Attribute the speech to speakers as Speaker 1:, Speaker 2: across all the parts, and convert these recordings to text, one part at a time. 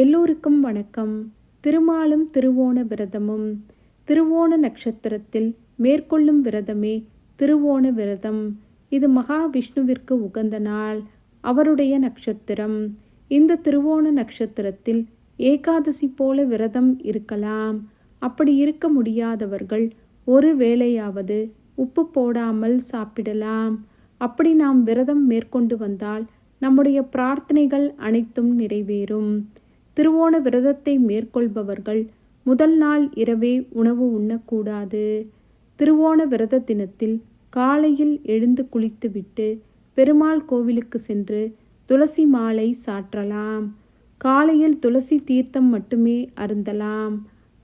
Speaker 1: எல்லோருக்கும் வணக்கம். திருமாலும் திருவோண விரதமும் திருவோண நட்சத்திரத்தில் மேற்கொள்ளும் விரதமே திருவோண விரதம். இது மகாவிஷ்ணுவிற்கு உகந்த நாள் அவருடைய நட்சத்திரம். இந்த திருவோண நட்சத்திரத்தில் ஏகாதசி போல விரதம் இருக்கலாம். அப்படி இருக்க முடியாதவர்கள் ஒரு வேளையாவது உப்பு போடாமல் சாப்பிடலாம். அப்படி நாம் விரதம் மேற்கொண்டு வந்தால் நம்முடைய பிரார்த்தனைகள் அனைத்தும் நிறைவேறும். திருவோண விரதத்தை மேற்கொள்பவர்கள் முதல் நாள் இரவே உணவு உண்ணக்கூடாது. திருவோண விரத தினத்தில் காலையில் எழுந்து குளித்துவிட்டு பெருமாள் கோவிலுக்கு சென்று துளசி மாலை சாற்றலாம். காலையில் துளசி தீர்த்தம் மட்டுமே அருந்தலாம்.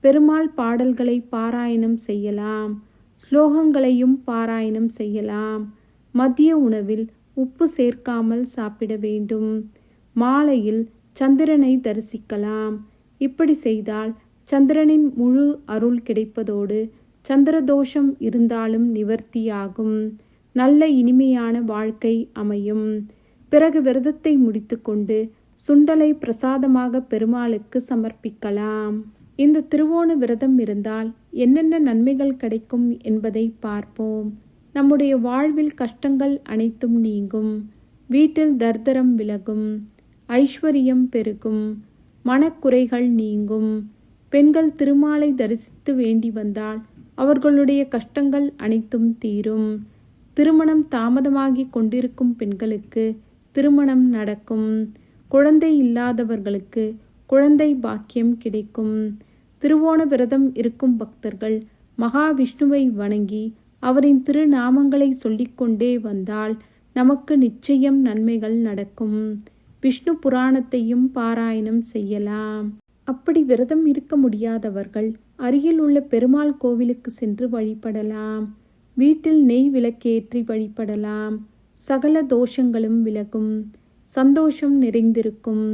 Speaker 1: பெருமாள் பாடல்களை பாராயணம் செய்யலாம். ஸ்லோகங்களையும் பாராயணம் செய்யலாம். மதிய உணவில் உப்பு சேர்க்காமல் சாப்பிட வேண்டும். மாலையில் சந்திரனை தரிசிக்கலாம். இப்படி செய்தால் சந்திரனின் முழு அருள் கிடைப்பதோடு சந்திரதோஷம் இருந்தாலும் நிவர்த்தியாகும். நல்ல இனிமையான வாழ்க்கை அமையும். பிறகு விரதத்தை முடித்துக்கொண்டு சுண்டலை பிரசாதமாக பெருமாளுக்கு சமர்ப்பிக்கலாம். இந்த திருவோண விரதம் இருந்தால் என்னென்ன நன்மைகள் கிடைக்கும் என்பதை பார்ப்போம். நம்முடைய வாழ்வில் கஷ்டங்கள் அனைத்தும் நீங்கும். வீட்டில் தர்தரம் விலகும். ஐஸ்வர்யம் பெருகும். மனக்குறைகள் நீங்கும். பெண்கள் திருமாலை தரிசித்து வேண்டி வந்தால் அவர்களுடைய கஷ்டங்கள் அனைத்தும் தீரும். திருமணம் தாமதமாகி கொண்டிருக்கும் பெண்களுக்கு திருமணம் நடக்கும். குழந்தை இல்லாதவர்களுக்கு குழந்தை பாக்கியம் கிடைக்கும். திருவோண விரதம் இருக்கும் பக்தர்கள் மகாவிஷ்ணுவை வணங்கி அவரின் திருநாமங்களை சொல்லிக்கொண்டே வந்தால் நமக்கு நிச்சயம் நன்மைகள் நடக்கும். விஷ்ணு புராணத்தையும் பாராயணம் செய்யலாம். அப்படி விரதம் இருக்க முடியாதவர்கள் அருகில் உள்ள பெருமாள் கோவிலுக்கு சென்று வழிபடலாம். வீட்டில் நெய் விளக்கேற்றி வழிபடலாம். சகல தோஷங்களும் விலகும். சந்தோஷம் நிறைந்திருக்கும்.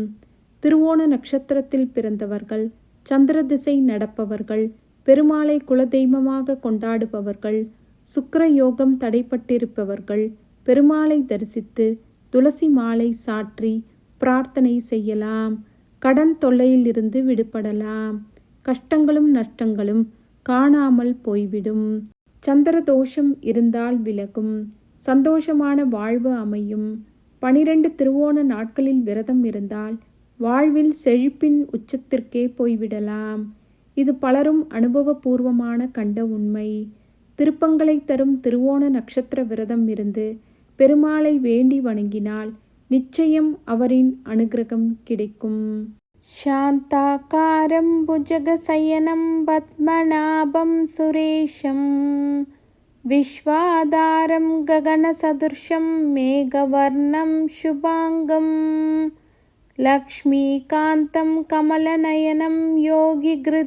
Speaker 1: திருவோண நட்சத்திரத்தில் பிறந்தவர்கள் சந்திர திசை நடப்பவர்கள் பெருமாளை குலதெய்வமாக கொண்டாடுபவர்கள் சுக்கர யோகம் தடைப்பட்டிருப்பவர்கள் பெருமாளை தரிசித்து துளசி மாலை சாற்றி பிரார்த்தனை செய்யலாம். கடன் தொல்லையிலிருந்து விடுபடலாம். கஷ்டங்களும் நஷ்டங்களும் காணாமல் போய்விடும். சந்திர தோஷம் இருந்தால் விலகும். சந்தோஷமான வாழ்வு அமையும். பனிரெண்டு திருவோண நாட்களில் விரதம் இருந்தால் வாழ்வில் செழிப்பின் உச்சத்திற்கே போய்விடலாம். இது பலரும் அனுபவபூர்வமான கண்ட உண்மை. திருப்பங்களை தரும் திருவோண நட்சத்திர விரதம் இருந்து பெருமாளை வேண்டி வணங்கினால் நிச்சயம் அவரின் அனுகிரகம் கிடைக்கும் சாந்தாக்காரம் புஜகசயனம் பத்மநாபம் சுரேஷம் விஸ்வாதாரம் ககனசதுர்ஷம் மேகவர்ணம் சுபாங்கம் लक्ष्मीकान्तं कमलनयनं योगिगृध्यानगम्यं